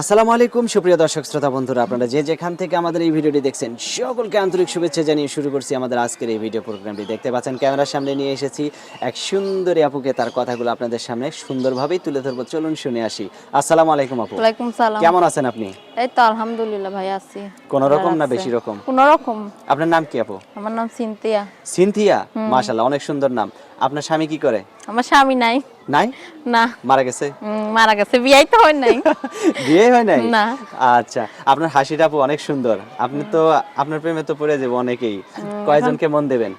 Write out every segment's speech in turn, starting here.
আসসালামু আলাইকুম সুপ্রিয় দর্শক শ্রোতা বন্ধুরা আপনারা যে যেখান থেকে আমাদের এই ভিডিওটি দেখছেন সকলকে আন্তরিক শুভেচ্ছা জানিয়ে শুরু করছি আমাদের আজকের এই ভিডিও প্রোগ্রামটি। দেখতে পাচ্ছেন ক্যামেরার সামনে নিয়ে এসেছি এক সুন্দরী আপুকে তার কথাগুলো আপনাদের সামনে সুন্দরভাবেই তুলে ধরবো। চলুন শুনে আসি। আসসালামু আলাইকুম আপু। ওয়ালাইকুম সালাম। কেমন আছেন আপনি? এই তো আলহামদুলিল্লাহ ভাই আছি। কোন রকম না বেশি রকম? কোন রকম। আপনার নাম কি আপু? আমার নাম সিনতিয়া সিনথিয়া? মাশাল্লাহ অনেক সুন্দর নাম। আপনার স্বামী কি করে? আমার স্বামী নাই। নাই? না। মারা গেছে? মারা গেছে। বিয়াই তো হয় নাই। বিয়ে হয় নাই? না। আচ্ছা আপনার হাসিটা আপু অনেক সুন্দর। আপনি তো আপনার প্রেমে তো পড়ে যাব অনেকেই। কয়জনকে মন দেবেন?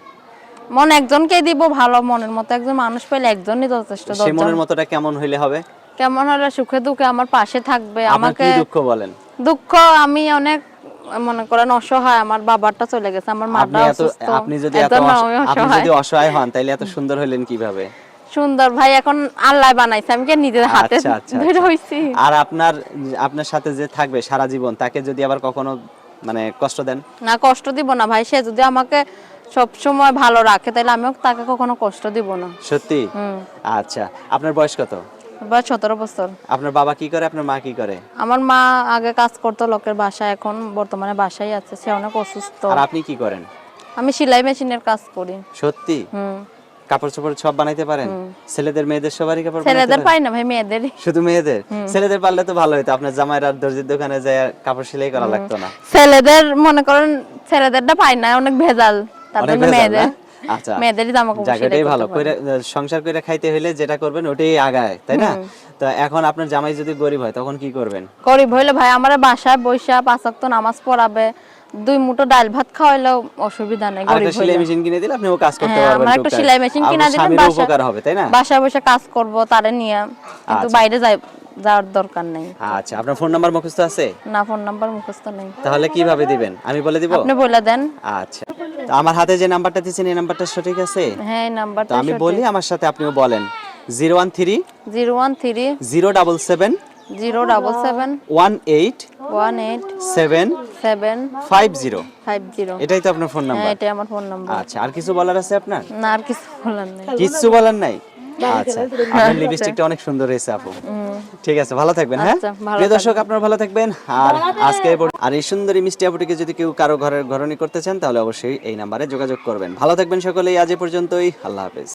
মন একজনকে দিব ভালো মনের মতো। একজন মানুষ পেলে একজনই যথেষ্ট সে দশজন। মনের মতোটা কেমন হইলে হবে? কেমন হলে? সুখে দুঃখে আমার পাশে থাকবে। আমাকে দুঃখ বলেন? দুঃখ আমি অনেক মনে করেন অসহায়। আমার বাবারটা চলে গেছে আমার মাটা অসুস্থ। আপনি যদি এত আপনি যদি অসহায় হন তাইলে এত সুন্দর হইলেন কীভাবে? সুন্দর। ভাই এখন আল্লাহ বানাইছে আমি কি নিজের হাতে আচ্ছা আচ্ছা ধরে আচ্ছা। হইছি আর আপনার আপনার সাথে যে থাকবে সারা জীবন তাকে যদি আবার কখনো মানে কষ্ট দেন? না কষ্ট দিব না ভাই। সে যদি আমাকে সব সময় ভালো রাখে তাহলে আমিও তাকে কখনো কষ্ট দিব না। সত্যি? আচ্ছা। আপনার বয়স কত? বা সতেরো বছর। আপনার বাবা কি করে আপনার মা কি করে? আমার মা আগে কাজ করতো লোকের বাসায় এখন বর্তমানে বাসায় আছে সে অনেক অসুস্থ। আর আপনি কি করেন? আমি সেলাই মেশিনের কাজ করি। সত্যি? হুম। কাপড় চোপড় সব বানাইতে পারেন? ছেলেদের মেয়েদের সবারই কাপড় ছেলেদের পাই না ভাই মেয়েদের। শুধু মেয়েদের? ছেলেদের পারলে তো ভালো হতো আপনার জামাইয়ের আর দর্জির দোকানে যায় কাপড় সেলাই করা লাগতো না। ছেলেদের মনে করেন ছেলেদেরটা পাই না অনেক ভেজাল। তার অনেক জন্য ভেজাল, মেয়েদের। মেয়েদেরই জামা কাপড় জায়গাটাই ভালো। সংসার করে খাইতে হইলে যেটা করবেন ওটাই আগায় তাই না? তো এখন আপনার জামাই যদি গরিব হয় তখন কি করবেন? গরিব হইলে ভাই আমার বাসায় বৈশা পাঁচ ওয়াক্ত নামাজ পড়াবে দুই মুঠো ডাল ভাত খাওয়াইলেও অসুবিধা নেই গরিব একটা সেলাই মেশিন কিনে দিলে আপনিও কাজ করতে হ্যাঁ, পারবেন আমার একটা সেলাই মেশিন কিনা দিলে বাসা- হবে তাই না? বাসায় বসে কাজ করব তারে নিয়ে। কিন্তু আচ্ছা। বাইরে যাই যাওয়ার দরকার নেই। আচ্ছা আপনার ফোন নাম্বার মুখস্থ আছে? না ফোন নাম্বার মুখস্থ নেই। তাহলে কীভাবে দিবেন? আমি বলে দিব? আপনি বলে দেন। আচ্ছা। তো আমার হাতে যে নাম্বারটা দিয়েছেন এই নাম্বারটা সঠিক আছে? হ্যাঁ তো নাম্বারটা আমি বলি আমার সাথে আপনিও বলেন। Zero one three zero one three zero double seven zero double seven one eight one eight seven seven five zero. Five zero এটাই তো আপনার ফোন হ্যাঁ নাম্বার এটাই আমার ফোন নাম্বার আচ্ছা আর কিছু বলার আছে আপনার? না আর কিছু বলার নাই। কিছু বলার নাই? আচ্ছা। আপনার লিপস্টিকটা অনেক সুন্দর হয়েছে আপু। ঠিক আছে ভালো থাকবেন হ্যাঁ? আচ্ছা, প্রিয় দর্শক আপনারা ভালো থাকবেন। আর আজকে আর এই সুন্দরী মিষ্টি আপুটিকে যদি কেউ কারও ঘরের ঘরনি করতে চান তাহলে অবশ্যই এই নাম্বারে যোগাযোগ করবেন। ভালো থাকবেন সকলেই আজ এ পর্যন্তই। আল্লাহ হাফেজ।